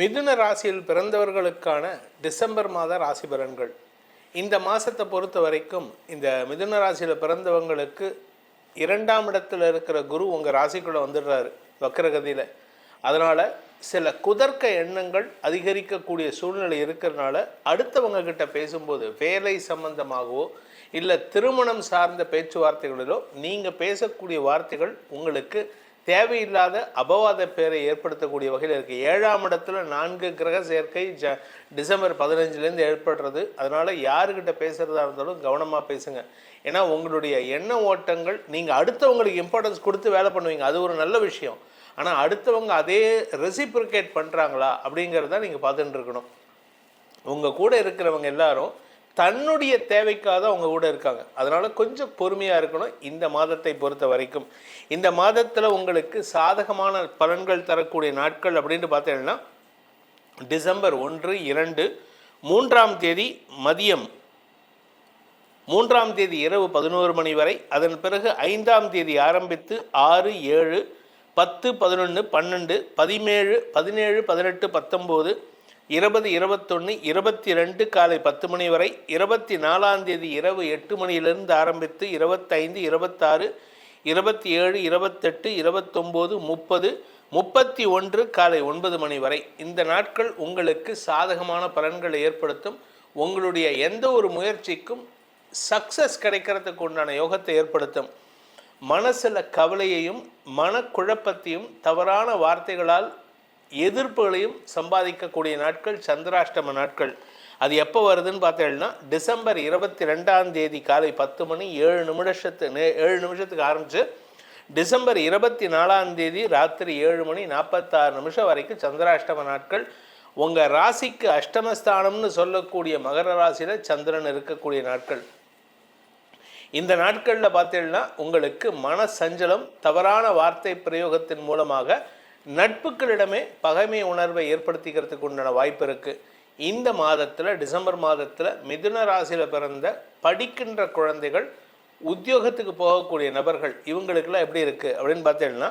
மிதுன ராசியில் பிறந்தவர்களுக்கான டிசம்பர் மாத ராசி பலன்கள். இந்த மாதத்தை பொறுத்த வரைக்கும் இந்த மிதுன ராசியில் பிறந்தவங்களுக்கு இரண்டாம் இடத்துல இருக்கிற குரு உங்கள் ராசிக்குள்ளே வந்துடுறாரு வக்கரகதியில் அதனால் சில குதர்க்க எண்ணங்கள் அதிகரிக்கக்கூடிய சூழ்நிலை இருக்கிறனால அடுத்தவங்க கிட்ட பேசும்போது வேலை சம்பந்தமாகவோ இல்லை திருமணம் சார்ந்த பேச்சுவார்த்தைகளிலோ நீங்கள் பேசக்கூடிய வார்த்தைகள் உங்களுக்கு தேவையில்லாத அபவாத பேரை ஏற்படுத்தக்கூடிய வகையில் இருக்குது ஏழாம் இடத்துல நான்கு கிரக சேர்க்கை ஜ டிசம்பர் பதினஞ்சுலேருந்து ஏற்படுறது. அதனால் யாருக்கிட்ட பேசுகிறதா இருந்தாலும் கவனமாக பேசுங்க. ஏன்னா உங்களுடைய எண்ண ஓட்டங்கள் நீங்கள் அடுத்தவங்களுக்கு இம்பார்ட்டன்ஸ் கொடுத்து வேலை பண்ணுவீங்க. அது ஒரு நல்ல விஷயம். ஆனால் அடுத்தவங்க அதே ரெசிப்ரிகேட் பண்ணுறாங்களா அப்படிங்கிறத நீங்கள் பார்த்துட்டு இருக்கணும். உங்கள் கூட இருக்கிறவங்க எல்லாரும் தன்னுடைய தேவைக்காக அவங்க கூட இருக்காங்க. அதனால் கொஞ்சம் பொறுமையாக இருக்கணும். இந்த மாதத்தை பொறுத்த வரைக்கும். இந்த மாதத்தில் உங்களுக்கு சாதகமான பலன்கள் தரக்கூடிய நாட்கள் அப்படின்ட்டு பார்த்தீங்கன்னா டிசம்பர் ஒன்று இரண்டு மூன்றாம் தேதி மதியம் மூன்றாம் தேதி இரவு பதினோரு மணி வரை அதன் பிறகு ஐந்தாம் தேதி ஆரம்பித்து ஆறு ஏழு பத்து பதினொன்று பன்னெண்டு பதினேழு பதினேழு பதினெட்டு பத்தொம்போது இருபது இருபத்தொன்று இருபத்தி ரெண்டு காலை பத்து மணி வரை இருபத்தி நாலாம் தேதி இரவு எட்டு மணியிலிருந்து ஆரம்பித்து இருபத்தைந்து இருபத்தாறு இருபத்தி ஏழு இருபத்தெட்டு இருபத்தொம்போது முப்பது முப்பத்தி ஒன்று காலை ஒன்பது மணி வரை. இந்த நாட்கள் உங்களுக்கு சாதகமான பலன்களை ஏற்படுத்தும். உங்களுடைய எந்த ஒரு முயற்சிக்கும் சக்ஸஸ் கிடைக்கிறதுக்கு உண்டான யோகத்தை ஏற்படுத்தும். மனசில் கவலையையும் மனக்குழப்பத்தையும் தவறான வார்த்தைகளால் எதிர்ப்புகளையும் சம்பாதிக்கக்கூடிய நாட்கள் சந்திராஷ்டம நாட்கள். அது எப்போ வருதுன்னு பார்த்தீங்கன்னா டிசம்பர் இருபத்தி ரெண்டாம் தேதி காலை பத்து மணி ஏழு நிமிஷத்து ஏழு நிமிஷத்துக்கு ஆரம்பித்து டிசம்பர் இருபத்தி நாலாம் தேதி ராத்திரி ஏழு மணி நாற்பத்தாறு நிமிஷம் வரைக்கும் சந்திராஷ்டம நாட்கள். உங்கள் ராசிக்கு அஷ்டமஸ்தானம்னு சொல்லக்கூடிய மகர ராசியில் சந்திரன் இருக்கக்கூடிய நாட்கள். இந்த நாட்களில் பார்த்தீங்கன்னா உங்களுக்கு மன சஞ்சலம் தவறான வார்த்தை பிரயோகத்தின் மூலமாக நட்புகளிடமே பகைமை உணர்வை ஏற்படுத்திக்கிறதுக்கு உண்டான வாய்ப்பு இருக்குது இந்த மாதத்தில் டிசம்பர் மாதத்தில் மிதுன ராசியில் பிறந்த படிக்கின்ற குழந்தைகள் உத்தியோகத்துக்கு போகக்கூடிய நபர்கள் இவங்களுக்கெல்லாம் எப்படி இருக்குது அப்படின்னு பார்த்தீங்கன்னா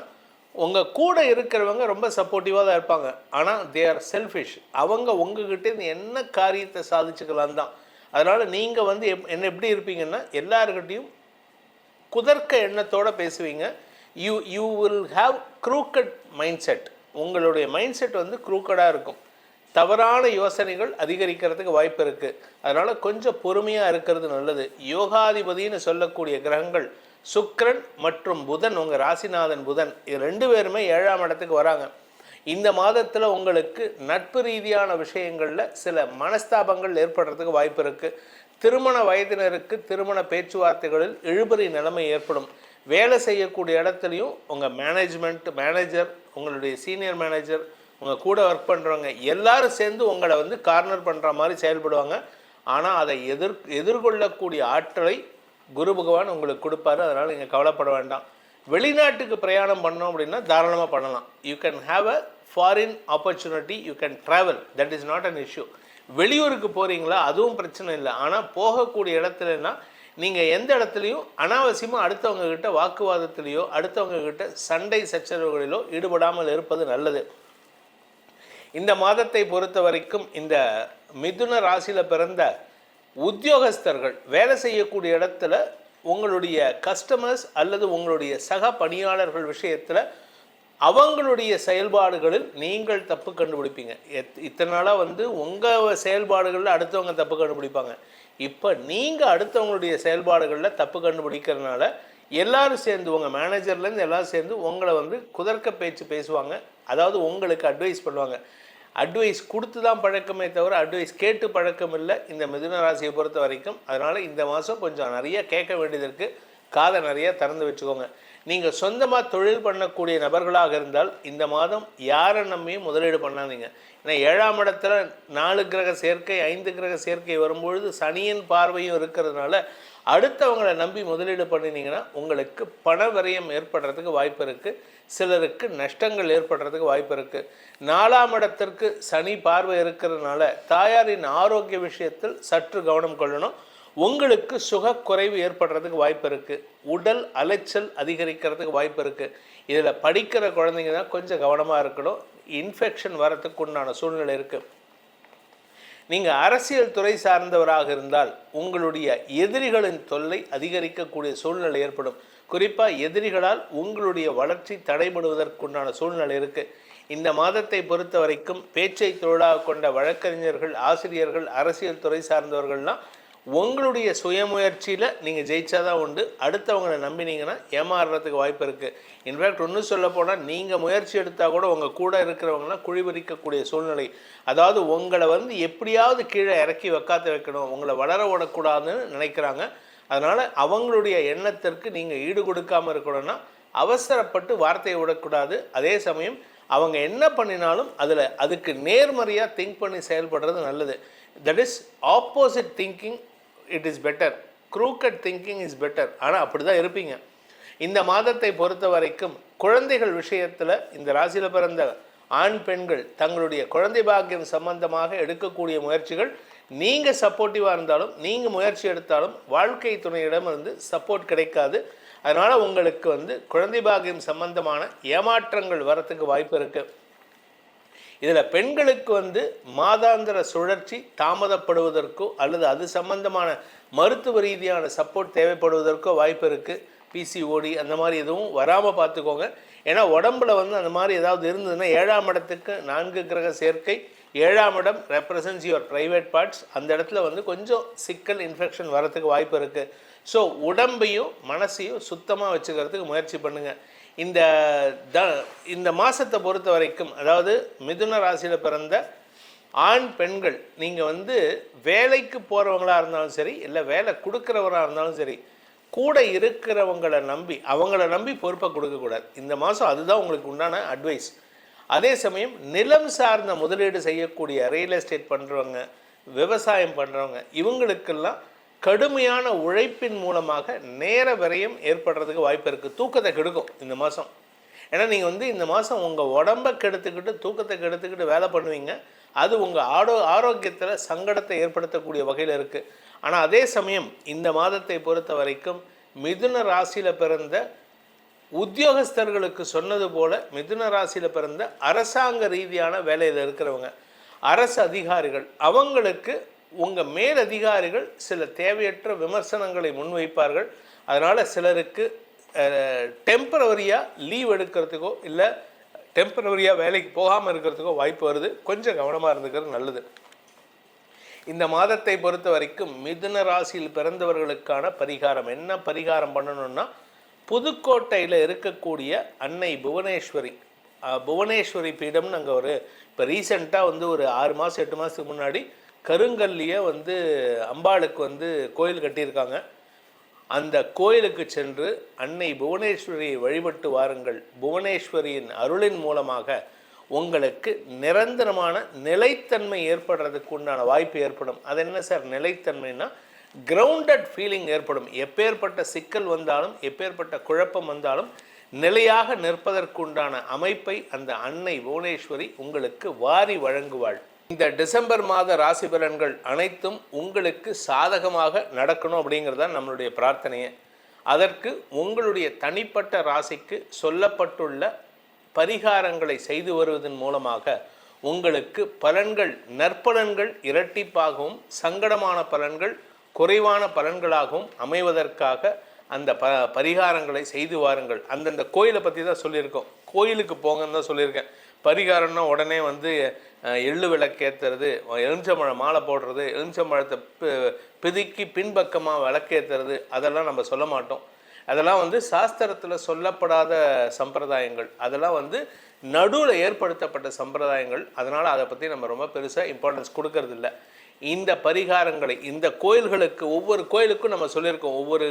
உங்கள் கூட இருக்கிறவங்க ரொம்ப சப்போர்ட்டிவாக தான் இருப்பாங்க. ஆனால் தே ஆர் செல்ஃபிஷ் அவங்க உங்ககிட்ட என்ன காரியத்தை சாதிச்சுக்கலாம் தான். அதனால் நீங்கள் வந்து எப் என்ன எப்படி இருப்பீங்கன்னா எல்லாருக்கிட்டையும் குதர்க்க எண்ணத்தோடு பேசுவீங்க. You you will have crooked mind set உங்களுடைய மைண்ட் செட் வந்து க்ரூக்கடாக இருக்கும். தவறான யோசனைகள் அதிகரிக்கிறதுக்கு வாய்ப்பு இருக்குது அதனால் கொஞ்சம் பொறுமையாக இருக்கிறது நல்லது. யோகாதிபதின்னு சொல்லக்கூடிய கிரகங்கள் சுக்ரன் மற்றும் புதன் உங்கள் ராசிநாதன் புதன் இது ரெண்டு பேருமே ஏழாம் இடத்துக்கு வராங்க. இந்த மாதத்தில் உங்களுக்கு நட்பு ரீதியான விஷயங்களில் சில மனஸ்தாபங்கள் ஏற்படுறதுக்கு வாய்ப்பு இருக்குது திருமண வயதினருக்கு திருமண பேச்சுவார்த்தைகளில் இழுபறி நிலைமை ஏற்படும். வேலை செய்யக்கூடிய இடத்துலையும் உங்கள் மேனேஜ்மெண்ட் மேனேஜர் உங்களுடைய சீனியர் மேனேஜர் உங்கள் கூட ஒர்க் பண்ணுறவங்க எல்லாரும் சேர்ந்து உங்களை வந்து கார்னர் பண்ணுற மாதிரி செயல்படுவாங்க. ஆனால் அதை எதிர் எதிர்கொள்ளக்கூடிய ஆற்றலை குரு பகவான் உங்களுக்கு கொடுப்பாரு. அதனால் நீங்கள் கவலைப்பட வேண்டாம். வெளிநாட்டுக்கு பிரயாணம் பண்ணோம் அப்படின்னா தாராளமாக பண்ணலாம். You can have a foreign opportunity you can travel that is not an issue வெளியூருக்கு போகிறீங்களா அதுவும் பிரச்சனை இல்லை. ஆனால் போகக்கூடிய இடத்துலன்னா நீங்கள் எந்த இடத்துலையும் அனாவசியமாக அடுத்தவங்க கிட்ட வாக்குவாதத்திலேயோ அடுத்தவங்க கிட்ட சண்டை சச்சரவுகளிலோ ஈடுபடாமல் இருப்பது நல்லது. இந்த மாதத்தை பொறுத்த வரைக்கும் இந்த மிதுன ராசியில் பிறந்த உத்தியோகஸ்தர்கள் வேலை செய்யக்கூடிய இடத்துல உங்களுடைய கஸ்டமர்ஸ் அல்லது உங்களுடைய சக பணியாளர்கள் விஷயத்தில் அவங்களுடைய செயல்பாடுகளில் நீங்கள் தப்பு கண்டுபிடிப்பீங்க. எத் இத்தனை நாளாக வந்து உங்கள் செயல்பாடுகளில் அடுத்தவங்க தப்பு கண்டுபிடிப்பாங்க. இப்போ நீங்கள் அடுத்தவங்களுடைய செயல்பாடுகளில் தப்பு கண்டுபிடிக்கிறதுனால எல்லாரும் சேர்ந்து உங்கள் மேனேஜர்லேருந்து எல்லோரும் சேர்ந்து உங்களை வந்து குதர்க்க பேச்சு பேசுவாங்க. அதாவது உங்களுக்கு அட்வைஸ் பண்ணுவாங்க. அட்வைஸ் கொடுத்து தான் பழக்கமே தவிர அட்வைஸ் கேட்டு பழக்கம் இல்லை. இந்த மிதுன ராசியை பொறுத்த வரைக்கும் அதனால் இந்த மாதம் கொஞ்சம் நிறைய கேட்க வேண்டியது இருக்குது காதை நிறைய திறந்து வச்சுக்கோங்க. நீங்கள் சொந்தமாக தொழில் பண்ணக்கூடிய நபர்களாக இருந்தால் இந்த மாதம் யாரை நம்பியும் முதலீடு பண்ணாதீங்க. ஏன்னா ஏழாம் இடத்துல நாலு கிரக சேர்க்கை ஐந்து கிரக சேர்க்கை வரும்பொழுது சனியின் பார்வையும் இருக்கிறதுனால அடுத்தவங்களை நம்பி முதலீடு பண்ணினீங்கன்னா உங்களுக்கு பண விரயம் ஏற்படுறதுக்கு வாய்ப்பு இருக்குது சிலருக்கு நஷ்டங்கள் ஏற்படுறதுக்கு வாய்ப்பு இருக்குது நாலாம் இடத்திற்கு சனி பார்வை இருக்கிறதுனால தாயாரின் ஆரோக்கிய விஷயத்தில் சற்று கவனம் கொள்ளணும். உங்களுக்கு சுகக்குறைவு ஏற்படுறதுக்கு வாய்ப்பு இருக்குது உடல் அலைச்சல் அதிகரிக்கிறதுக்கு வாய்ப்பு இருக்குது இதில் படிக்கிற குழந்தைங்க தான் கொஞ்சம் கவனமாக இருக்கணும். இன்ஃபெக்ஷன் வரத்துக்கு உண்டான சூழ்நிலை இருக்குது நீங்கள் அரசியல் துறை சார்ந்தவராக இருந்தால் உங்களுடைய எதிரிகளின் தொல்லை அதிகரிக்கக்கூடிய சூழ்நிலை ஏற்படும். குறிப்பாக எதிரிகளால் உங்களுடைய வளர்ச்சி தடைபடுவதற்குண்டான சூழ்நிலை இருக்குது இந்த மாதத்தை பொறுத்த வரைக்கும் பேச்சை தொழிலாக கொண்ட வழக்கறிஞர்கள் ஆசிரியர்கள் அரசியல் துறை சார்ந்தவர்கள்லாம் உங்களுடைய சுயமுயற்சியில் நீங்கள் ஜெயிச்சாதான் உண்டு. அடுத்தவங்களை நம்பினீங்கன்னா ஏமாறுறதுக்கு வாய்ப்பு இருக்குது இன்ஃபேக்ட் ஒன்று சொல்ல போனால் நீங்கள் முயற்சி எடுத்தால் கூட உங்கள் கூட இருக்கிறவங்களாம் குழிபறிக்கக்கூடிய சூழ்நிலை. அதாவது உங்களை வந்து எப்படியாவது கீழே இறக்கி வைக்காத்த வைக்கணும். உங்களை வளர விடக்கூடாதுன்னு நினைக்கிறாங்க. அதனால் அவங்களுடைய எண்ணத்திற்கு நீங்கள் ஈடு கொடுக்காமல் இருக்கணும்னா அவசரப்பட்டு வார்த்தையை விடக்கூடாது. அதே சமயம் அவங்க என்ன பண்ணினாலும் அதில் அதுக்கு நேர்மறையாக திங்க் பண்ணி செயல்படுறது நல்லது. That is opposite thinking it is better crooked thinking is better ஆனால் அப்படி தான் இருப்பீங்க. இந்த மாதத்தை பொறுத்த வரைக்கும் குழந்தைகள் விஷயத்தில் இந்த ராசியில் பிறந்த ஆண் பெண்கள் தங்களுடைய குழந்தை பாக்கியம் சம்பந்தமாக எடுக்கக்கூடிய முயற்சிகள் நீங்கள் சப்போர்ட்டிவாக இருந்தாலும் நீங்கள் முயற்சி எடுத்தாலும் வாழ்க்கை துணையிடம் இருந்து சப்போர்ட் கிடைக்காது. அதனால் உங்களுக்கு வந்து குழந்தை பாக்கியம் சம்பந்தமான ஏமாற்றங்கள் வரத்துக்கு வாய்ப்பு இருக்குது இதில் பெண்களுக்கு வந்து மாதாந்திர சுழற்சி தாமதப்படுவதற்கோ அல்லது அது சம்பந்தமான மருத்துவ ரீதியான சப்போர்ட் தேவைப்படுவதற்கோ வாய்ப்பு இருக்குது பிசிஓடி அந்த மாதிரி எதுவும் வராமல் பார்த்துக்கோங்க. ஏன்னா உடம்புல வந்து அந்த மாதிரி ஏதாவது இருந்ததுன்னா ஏழாம் இடத்துக்கு நான்கு கிரக சேர்க்கை ஏழாம் இடம் ரெப்ரசன்ஸ் யுவர் ப்ரைவேட் பார்ட்ஸ் அந்த இடத்துல வந்து கொஞ்சம் சிக்கல் இன்ஃபெக்ஷன் வரத்துக்கு வாய்ப்பு இருக்குது ஸோ உடம்பையும் மனசையும் சுத்தமாக வச்சுக்கிறதுக்கு முயற்சி பண்ணுங்கள் இந்த த இந்த மாதத்தை பொறுத்த வரைக்கும் அதாவது மிதுன ராசியில் பிறந்த ஆண் பெண்கள் நீங்கள் வந்து வேலைக்கு போகிறவங்களாக இருந்தாலும் சரி இல்லை வேலை கொடுக்குறவராக இருந்தாலும் சரி கூட இருக்கிறவங்களை நம்பி அவங்கள நம்பி பொறுப்பை கொடுக்கக்கூடாது இந்த மாதம் அதுதான் உங்களுக்கு உண்டான அட்வைஸ் அதே சமயம் நிலம் சார்ந்த முதலீடு செய்யக்கூடிய ரியல் எஸ்டேட் பண்ணுறவங்க விவசாயம் பண்ணுறவங்க இவங்களுக்கெல்லாம் கடுமையான உழைப்பின் மூலமாக நேர விரயம் ஏற்படுறதுக்கு வாய்ப்பு இருக்குது தூக்கத்தை கெடுக்கும் இந்த மாதம் ஏன்னா நீங்கள் வந்து இந்த மாதம் உங்கள் உடம்பை கெடுத்துக்கிட்டு தூக்கத்தை கெடுத்துக்கிட்டு வேலை பண்ணுவீங்க. அது உங்கள் ஆடோ ஆரோக்கியத்தில் சங்கடத்தை ஏற்படுத்தக்கூடிய வகையில் இருக்குது ஆனால் அதே சமயம் இந்த மாதத்தை பொறுத்த வரைக்கும் மிதுன ராசியில் பிறந்த உத்தியோகஸ்தர்களுக்கு சொன்னது போல் மிதுன ராசியில் பிறந்த அரசாங்க ரீதியான வேலையில் இருக்கிறவங்க அரசு அதிகாரிகள் அவங்களுக்கு உங்கள் மேலதிகாரிகள் சில தேவையற்ற விமர்சனங்களை முன்வைப்பார்கள். அதனால் சிலருக்கு டெம்பரவரியாக லீவ் எடுக்கிறதுக்கோ இல்லை டெம்பரவரியாக வேலைக்கு போகாமல் இருக்கிறதுக்கோ வாய்ப்பு வருது. கொஞ்சம் கவனமாக இருந்துக்கிறது நல்லது. இந்த மாதத்தை பொறுத்த வரைக்கும் மிதுன ராசியில் பிறந்தவர்களுக்கான பரிகாரம். என்ன பரிகாரம் பண்ணணும்னா புதுக்கோட்டையில் இருக்கக்கூடிய அன்னை புவனேஸ்வரி. புவனேஸ்வரி பீடம்னு அங்கே ஒரு இப்போ ரீசெண்டாக வந்து ஒரு ஆறு மாதம் எட்டு மாதத்துக்கு முன்னாடி கருங்கல்லியை வந்து அம்பாளுக்கு வந்து கோயில் கட்டியிருக்காங்க. அந்த கோயிலுக்கு சென்று அன்னை புவனேஸ்வரியை வழிபட்டு வாருங்கள். புவனேஸ்வரியின் அருளின் மூலமாக உங்களுக்கு நிரந்தரமான நிலைத்தன்மை ஏற்படுறதுக்கு உண்டான வாய்ப்பு ஏற்படும். அது என்ன சார்? நிலைத்தன்மைனா கிரவுண்டட் ஃபீலிங் ஏற்படும். எப்பேற்பட்ட சிக்கல் வந்தாலும் எப்பேற்பட்ட குழப்பம் வந்தாலும் நிலையாக நிற்பதற்குண்டான அமைப்பை அந்த அன்னை புவனேஸ்வரி உங்களுக்கு வாரி வழங்குவாள். இந்த டிசம்பர் மாத ராசி பலன்கள் அனைத்தும் உங்களுக்கு சாதகமாக நடக்கணும் அப்படிங்கிறது தான் நம்மளுடைய பிரார்த்தனையை. அதற்கு உங்களுடைய தனிப்பட்ட ராசிக்கு சொல்லப்பட்டுள்ள பரிகாரங்களை செய்து வருவதன் மூலமாக உங்களுக்கு பலன்கள் நற்பலன்கள் இரட்டிப்பாகவும் சங்கடமான பலன்கள் குறைவான பலன்களாகவும் அமைவதற்காக அந்த ப பரிகாரங்களை செய்து வாருங்கள். அந்தந்த கோயிலை பற்றி தான் சொல்லியிருக்கோம். கோயிலுக்கு போங்கன்னு தான் சொல்லியிருக்கேன். பரிகாரம்னா உடனே வந்து எள்ளு விளக்கேற்றுறது எலுமிச்சம்பழம் மாலை போடுறது எலுமிச்சம்பழத்தை பிதுக்கி பின்பக்கமாக விளக்கேற்றுறது அதெல்லாம் நம்ம சொல்ல மாட்டோம். அதெல்லாம் வந்து சாஸ்திரத்தில் சொல்லப்படாத சம்பிரதாயங்கள். அதெல்லாம் வந்து நடுவில் ஏற்படுத்தப்பட்ட சம்பிரதாயங்கள். அதனால் அதை பற்றி நம்ம ரொம்ப பெருசாக இம்பார்ட்டன்ஸ் கொடுக்கறதில்ல. இந்த பரிகாரங்களை இந்த கோயில்களுக்கு ஒவ்வொரு கோயிலுக்கும் நம்ம சொல்லியிருக்கோம். ஒவ்வொரு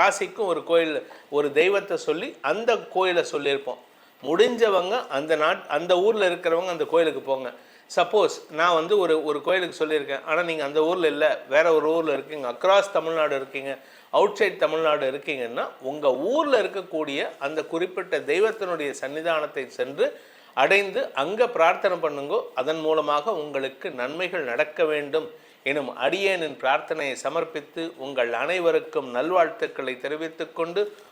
ராசிக்கும் ஒரு கோயில் ஒரு தெய்வத்தை சொல்லி அந்த கோயிலை சொல்லியிருப்போம். முடிஞ்சவங்க அந்த நாட் அந்த ஊரில் இருக்கிறவங்க அந்த கோயிலுக்கு போங்க. சப்போஸ் நான் வந்து ஒரு ஒரு கோயிலுக்கு சொல்லியிருக்கேன். ஆனால் நீங்கள் அந்த ஊரில் இல்லை. வேற ஒரு ஊரில் இருக்கீங்க. அக்ராஸ் தமிழ்நாடு இருக்கீங்க. அவுட் சைட் தமிழ்நாடு இருக்கீங்கன்னா உங்கள் ஊரில் இருக்கக்கூடிய அந்த குறிப்பிட்ட தெய்வத்தினுடைய சன்னிதானத்தை சென்று அடைந்து அங்கே பிரார்த்தனை பண்ணுங்கோ அதன் மூலமாக உங்களுக்கு நன்மைகள் நடக்க வேண்டும். எனும் அடியேனின் பிரார்த்தனையை சமர்ப்பித்து உங்கள் அனைவருக்கும் நல்வாழ்த்துக்களை தெரிவித்துக்கொண்டு